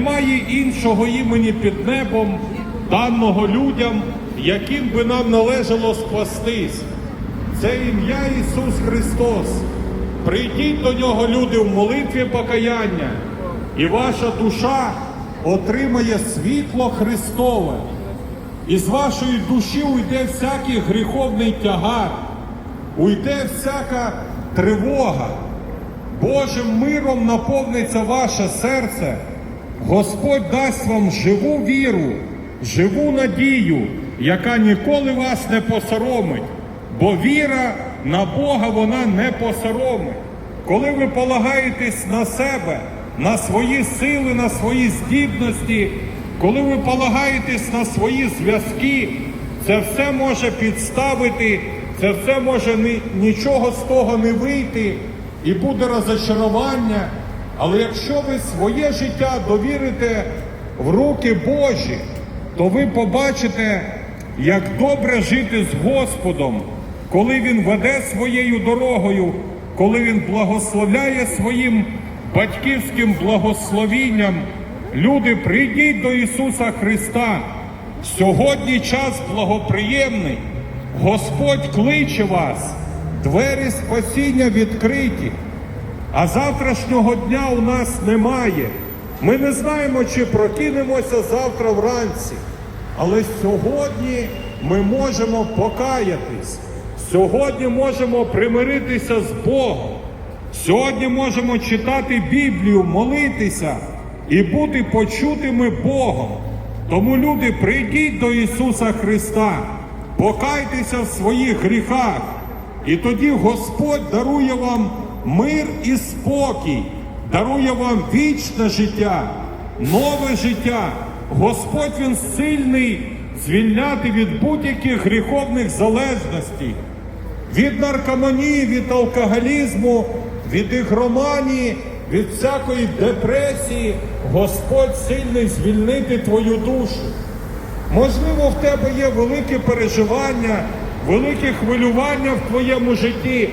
Немає іншого імені під небом, даного людям, яким би нам належало спастись. Це ім'я Ісус Христос. Прийдіть до нього, люди, в молитві покаяння, і ваша душа отримає світло Христове. І з вашої душі уйде всякий гріховний тягар, уйде всяка тривога. Божим миром наповниться ваше серце. Господь дасть вам живу віру, живу надію, яка ніколи вас не посоромить, бо віра на Бога вона не посоромить. Коли ви полагаєтесь на себе, на свої сили, на свої здібності, коли ви полагаєтесь на свої зв'язки, це все може підставити, це все може нічого з того не вийти, і буде розочарування. Але якщо ви своє життя довірите в руки Божі, то ви побачите, як добре жити з Господом, коли Він веде своєю дорогою, коли Він благословляє своїм батьківським благословінням. Люди, прийдіть до Ісуса Христа. Сьогодні час благоприємний. Господь кличе вас, двері спасіння відкриті. А завтрашнього дня у нас немає. Ми не знаємо, чи прокинемося завтра вранці. Але сьогодні ми можемо покаятись. Сьогодні можемо примиритися з Богом. Сьогодні можемо читати Біблію, молитися і бути почутими Богом. Тому, люди, прийдіть до Ісуса Христа, покайтеся в своїх гріхах, і тоді Господь дарує вам мир і спокій, дарує вам вічне життя, нове життя. Господь Він сильний звільняти від будь-яких гріховних залежностей, від наркоманії, від алкоголізму, від ігроманії, від всякої депресії. Господь сильний звільнити твою душу. Можливо, в тебе є великі переживання, великі хвилювання в твоєму житті,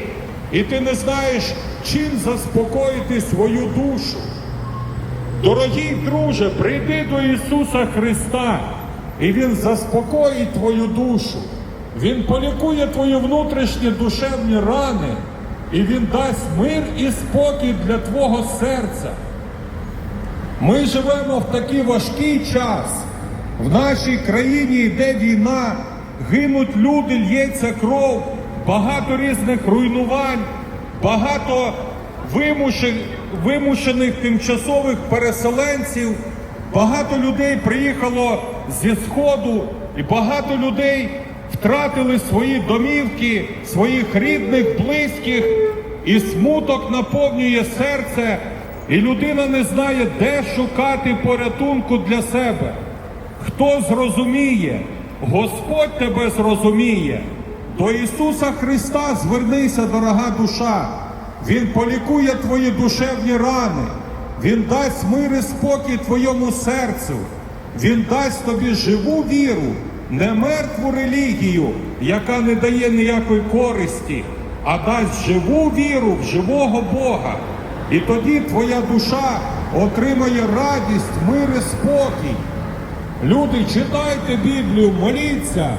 і ти не знаєш, чим заспокоїти свою душу. Дорогий друже, прийди до Ісуса Христа, і Він заспокоїть твою душу. Він полікує твої внутрішні душевні рани, і Він дасть мир і спокій для твого серця. Ми живемо в такий важкий час. В нашій країні йде війна, гинуть люди, л'ється кров, багато різних руйнувань, багато вимушених, вимушених тимчасових переселенців, багато людей приїхало зі Сходу, і багато людей втратили свої домівки, своїх рідних, близьких, і смуток наповнює серце, і людина не знає, де шукати порятунку для себе. Хто зрозуміє, Господь тебе зрозуміє. До Ісуса Христа звернися, дорога душа. Він полікує твої душевні рани, Він дасть мир і спокій твоєму серцю, Він дасть тобі живу віру, не мертву релігію, яка не дає ніякої користі, а дасть живу віру в живого Бога. І тоді твоя душа отримає радість, мир і спокій. Люди, читайте Біблію, моліться,